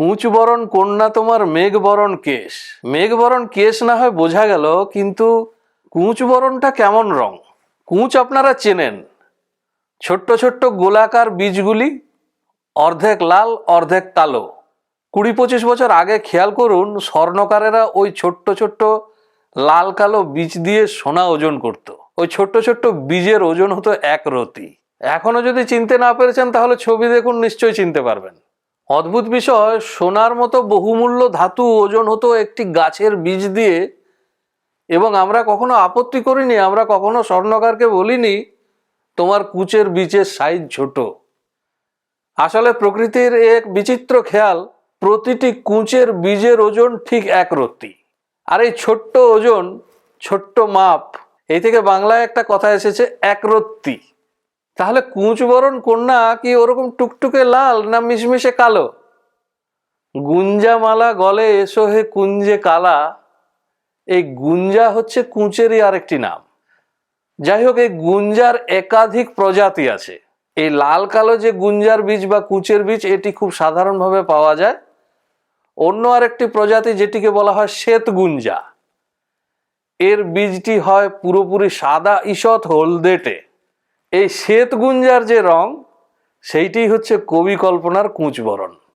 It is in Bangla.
কুঁচবরণ কন্যা তোমার মেঘবরণ কেশ। মেঘবরণ কেশ না হয় বোঝা গেল, কিন্তু কুঁচবরণটা কেমন রং? কুঁচ আপনারা চেনেন। ছোট্ট ছোট্ট গোলাকার বীজগুলি, অর্ধেক লাল, অর্ধেক কালো। কুড়ি পঁচিশ বছর আগে খেয়াল করুন, স্বর্ণকারেরা ওই ছোট্ট ছোট্ট লাল কালো বীজ দিয়ে সোনা ওজন করত। ওই ছোট্ট ছোট্ট বীজের ওজন হতো এক রতি। এখনও যদি চিনতে না পেরেছেন, তাহলে ছবি দেখুন, নিশ্চয়ই চিনতে পারবেন। অদ্ভুত বিষয়, সোনার মতো বহুমূল্য ধাতু ওজন হতো একটি গাছের বীজ দিয়ে। এবং আমরা কখনো আপত্তি করিনি, আমরা কখনো স্বর্ণকারকে বলিনি, তোমার কুচের বীজের সাইজ ছোট। আসলে প্রকৃতির এক বিচিত্র খেয়াল, প্রতিটি কুচের বীজের ওজন ঠিক এক রত্তি। আর এই ছোট্ট ওজন, ছোট্ট মাপ, এই থেকে বাংলায় একটা কথা এসেছে, এক রত্তি। তাহলে কুঁচবরণ কন্যা কি ওরকম টুকটুকে লাল না মিশমিশে কালো? গুঞ্জামালা গলে এসো হে কুঞ্জে কালা। এই গুঞ্জা হচ্ছে কুঁচেরই আরেকটি নাম। যাই হোক, এই গুঞ্জার একাধিক প্রজাতি আছে। এই লাল কালো যে গুঞ্জার বীজ বা কুচের বীজ, এটি খুব সাধারণভাবে পাওয়া যায়। অন্য আরেকটি প্রজাতি যেটিকে বলা হয় শ্বেত গুঞ্জা। এর বীজটি হয় পুরোপুরি সাদা, ঈষৎ হলদেটে। এই শ্বেত গুঞ্জার যে রং সেইটি হচ্ছে কবি কল্পনার কুঁচবরণ।